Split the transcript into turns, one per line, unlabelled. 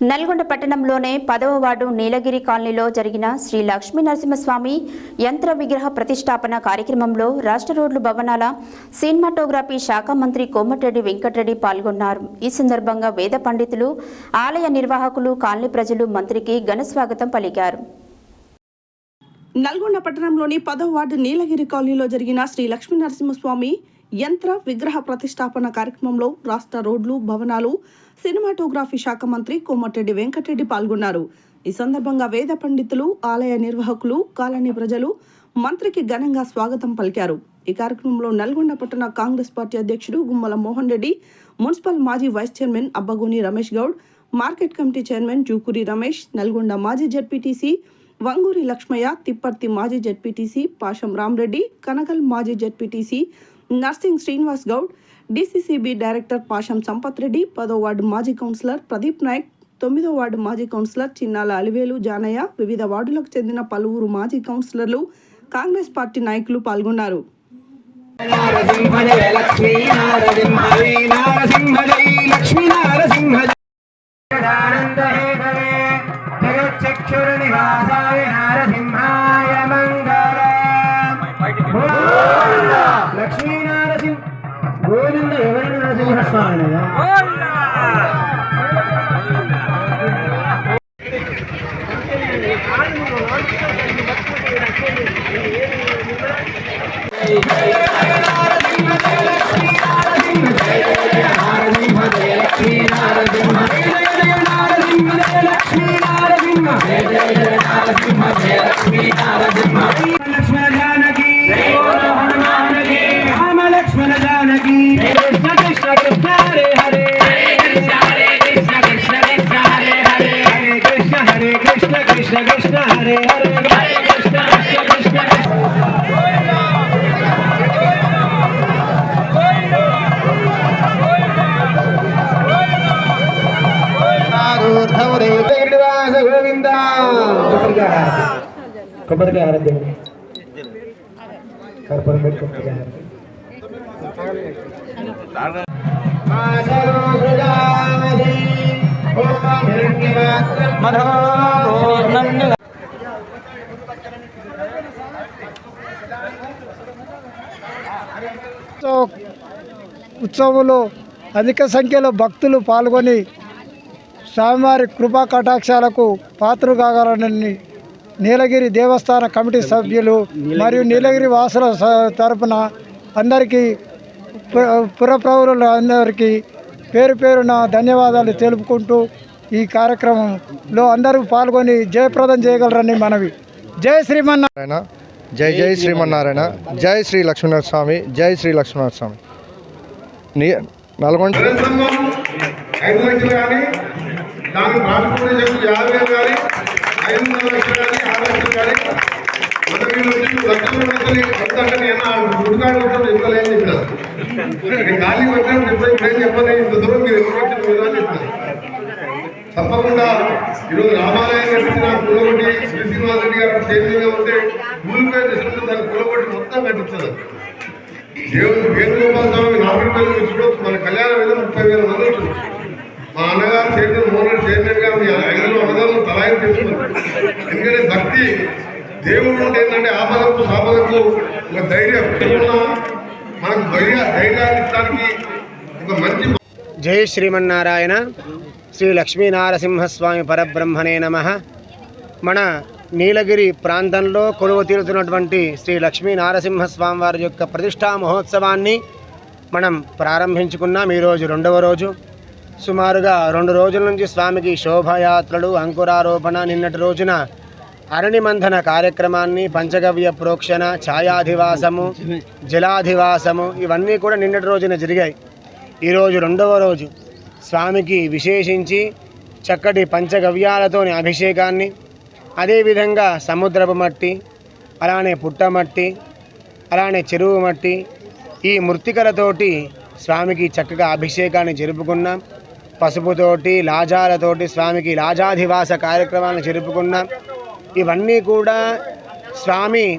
నల్గొండ పట్టణంలోనే పదవ వార్డు నీలగిరి కాలనీలో జరిగిన శ్రీ లక్ష్మీ నరసింహస్వామి యంత్ర విగ్రహ ప్రతిష్టాపన కార్యక్రమంలో రాష్ట్ర రోడ్లు భవనాల సినిమాటోగ్రఫీ శాఖ మంత్రి కోమటిరెడ్డి వెంకటరెడ్డి పాల్గొన్నారు. ఈ సందర్భంగా వేద పండితులు ఆలయ నిర్వాహకులు కాలనీ ప్రజలు మంత్రికి ఘన స్వాగతం పలికారు.
నల్గొండ పట్టణంలోని పదవ వార్డు నీలగిరి కాలనీలో జరిగిన శ్రీ లక్ష్మీ నరసింహస్వామి యంత్ర విగ్రహ ప్రతిష్టాపన కార్యక్రమంలో రాష్ట్ర రోడ్లు భవనాలు సినిమాటోగ్రఫీ శాఖ మంత్రి కోమటిరెడ్డి వెంకటరెడ్డి పాల్గొన్నారు. ఈ సందర్భంగా వేద పండితులు ఆలయ నిర్వాహకులు కాలనీ ప్రజలు మంత్రికి ఘనంగా స్వాగతం పలికారు. ఈ కార్యక్రమంలో నల్గొండ పట్టణ కాంగ్రెస్ పార్టీ అధ్యక్షుడు గుమ్మల మోహన్ రెడ్డి మున్సిపల్ మాజీ vice chairman Abbagoni Ramesh Goud market committee chairman Jukuri Ramesh Nalgonda మాజీ జడ్పీటీసీ వంగూరి లక్ష్మయ్య తిప్పర్తి మాజీ జడ్పీటీసీ పాషం రామ్రెడ్డి కనగల్ మాజీ ZPTC Narsing Srinivas Goud DCCB director Pasham Sampath Reddy పదో వార్డు మాజీ కౌన్సిలర్ ప్రదీప్ నాయక్ తొమ్మిదో వార్డు మాజీ కౌన్సిలర్ చిన్నాల అలివేలు జానయ్య వివిధ వార్డులకు చెందిన పలువురు మాజీ కౌన్సిలర్లు కాంగ్రెస్ పార్టీ నాయకులు పాల్గొన్నారు.
లక్ష్మీ నారసింహ లక్ష్మీ నారసింహ ఎవరి నరసింహ స్వామి లక్ష్మణ జానకి శ్రీనివాస గోవింద కొబ్బరికాయ హారతి కొబ్బరికాయ హారతి
ఉత్సవంలో అధిక సంఖ్యలో భక్తులు పాల్గొని స్వామివారి కృపా కటాక్షాలకు పాత్ర కాగలనని నీలగిరి దేవస్థాన కమిటీ సభ్యులు మరియు నీలగిరి వాసుల తరపున అందరికీ పురప్రౌరుల అందరికీ పేరు పేరున ధన్యవాదాలు తెలుపుకుంటూ ఈ కార్యక్రమంలో అందరూ పాల్గొని జయప్రదం చేయగలరని మనవి. జై శ్రీమన్న
నారాయణ జై జై శ్రీమన్నారాయణ. జై శ్రీ లక్ష్మీనాథ స్వామి. జై శ్రీ లక్ష్మీనాథ స్వామి. నల్గొండ
దానికి ఐదు రాజకీయ యాభై వేలు కానీ ఐదు వందల లక్షలు కానీ ఆరు లక్షలు కానీ మొదటి నుంచి లక్షల లక్షలు ఎంత నేను గుడికాడు ఉంటాను ఇవ్వలేని చెప్పాను. నేను ఖాళీ పెట్టాను చెప్పి ఇప్పుడేం చెప్పలేదు ఇంత దూరం మీరు ఎవరు వచ్చిన మీరు అని చెప్పాను. తప్పకుండా ఈరోజు రామాలయం కట్టించిన కులగొట్టి శ్రీనివాస్ రెడ్డి గారు చేతిగా ఉంటే కూలిపోయిన దృష్టితో దాన్ని కులగొట్టి మొత్తం కట్టించారు. దేవుడు వేణుగోపాల స్వామి నాలుగు వేలు నుంచి మన కళ్యాణ మీద ముప్పై వేల మంది ఉంటుంది మా అన్నగారు చైర్మన్ మోహన్ చైర్మన్గా మీ ఐదులో అన్నదానం తలాయి తెచ్చుకున్నారు ఎందుకంటే భక్తి దేవుడు అంటే ఏంటంటే ఆపదకు సాపదకు ఒక ధైర్యం. మనకు ధైర్య ధైర్యాన్ని ఇచ్చడానికి ఒక మంచి
జై శ్రీమన్నారాయణ. శ్రీ లక్ష్మీనారసింహస్వామి పరబ్రహ్మణే నమ. మన నీలగిరి ప్రాంతంలో కొలువ తీరుతున్నటువంటి శ్రీ లక్ష్మీనారసింహస్వామి వారి యొక్క ప్రతిష్టా మహోత్సవాన్ని మనం ప్రారంభించుకున్నాం. ఈరోజు రెండవ రోజు. సుమారుగా రెండు రోజుల నుంచి స్వామికి శోభాయాత్రలు అంకురారోపణ నిన్నటి రోజున అరణిమంథన కార్యక్రమాన్ని పంచగవ్య ప్రోక్షణ ఛాయాధివాసము జలాధివాసము ఇవన్నీ కూడా నిన్నటి రోజున జరిగాయి. ఈరోజు రెండవ రోజు. స్వామికి విశేషించి చక్కటి పంచగవ్యాలతోని అభిషేకాన్ని అదేవిధంగా సముద్రపు మట్టి అలానే పుట్టమట్టి అలానే చెరువు మట్టి ఈ మృతికలతోటి స్వామికి చక్కగా అభిషేకాన్ని జరుపుకున్నాం. పసుపుతోటి లాజాలతోటి స్వామికి లాజాధివాస కార్యక్రమాలను జరుపుకున్నాం. ఇవన్నీ కూడా స్వామి